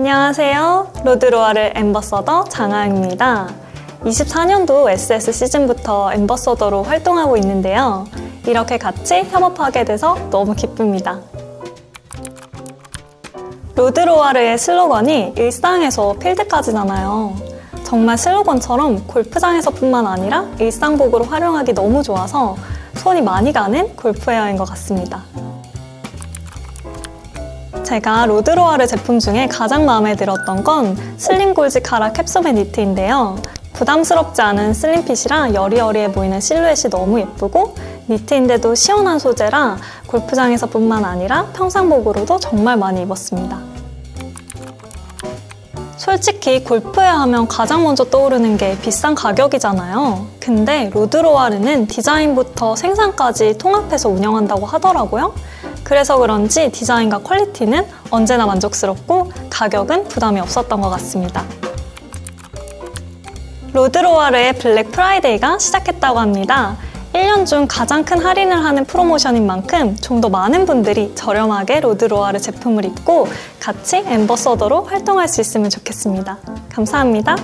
안녕하세요. 로드로아를 엠버서더 장아영입니다. 24년도 SS 시즌부터 엠버서더로 활동하고 있는데요. 이렇게 같이 협업하게 돼서 너무 기쁩니다. 로드로아르의 슬로건이 일상에서 필드까지잖아요. 정말 슬로건처럼 골프장에서뿐만 아니라 일상복으로 활용하기 너무 좋아서 손이 많이 가는 골프웨어인 것 같습니다. 제가 로드로아르 제품 중에 가장 마음에 들었던 건 슬림 골지 카라 캡소맨 니트인데요. 부담스럽지 않은 슬림핏이라 여리여리해 보이는 실루엣이 너무 예쁘고 니트인데도 시원한 소재라 골프장에서뿐만 아니라 평상복으로도 정말 많이 입었습니다. 솔직히 골프웨어 하면 가장 먼저 떠오르는 게 비싼 가격이잖아요. 근데 로드로아르는 디자인부터 생산까지 통합해서 운영한다고 하더라고요. 그래서 그런지 디자인과 퀄리티는 언제나 만족스럽고 가격은 부담이 없었던 것 같습니다. 로드로아르의 블랙 프라이데이가 시작했다고 합니다. 1년 중 가장 큰 할인을 하는 프로모션인 만큼 좀 더 많은 분들이 저렴하게 로드로아르 제품을 입고 같이 엠버서더로 활동할 수 있으면 좋겠습니다. 감사합니다.